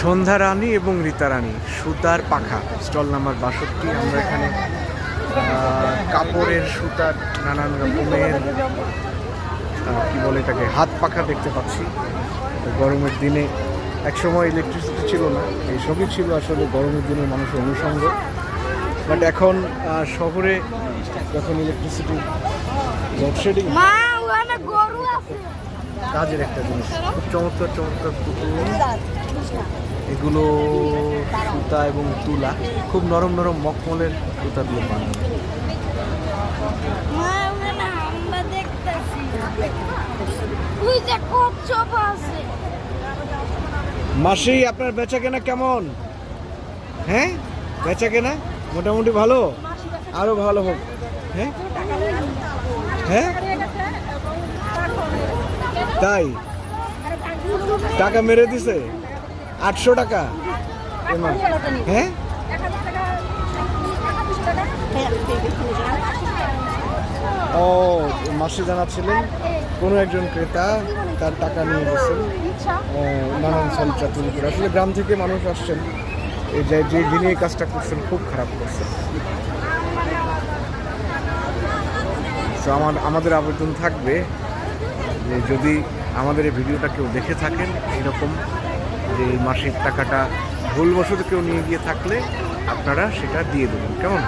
সন্ধ্যা রানী এবং রীতা রানী সুতার পাখা স্টল নাম্বার বাষট্টি। আমরা এখানে কাপড়ের সুতার নানান রকমের কি বলে এটাকে হাত পাখা দেখতে পাচ্ছি। গরমের দিনে একসময় ইলেকট্রিসিটি ছিল না। এইসবই ছিল আসলে গরমের দিনে মানুষের অনুষঙ্গ বাট এখন শহরে যখন ইলেকট্রিসিটি লোডশেডিং কাজের একটা জিনিস। খুব চমৎকার চমৎকার পুতুল। এগুলো সুতা এবং তুলা খুব নরম নরম মকমলের সুতা দিয়ে বানানো। মাসি আপনার বেচা কেনা কেমন? হ্যাঁ? বেচা কেনা? মোটামুটি ভালো? আরও ভালো হোক। হ্যাঁ? হ্যাঁ? তাই? টাকা মেরে দিছে? আটশো টাকা। হ্যাঁ? ও, মাসি জানাচ্ছিলেন কোনো একজন ক্রেতা তার টাকা নিয়ে গেছেন। নানান সলচা তৈরি করে। আসলে গ্রাম থেকে মানুষ আসছেন। যে যিনি এই কাজটা করছেন, খুব খারাপ করছেন তো আমার, আমাদের আবেদন থাকবে যে যদি আমাদের এই ভিডিওটা কেউ দেখে থাকেন, এরকম যে এই মাসিক টাকাটা ভুলবশত কেউ নিয়ে গিয়ে থাকলে আপনারা সেটা দিয়ে দেবেন। কেমন?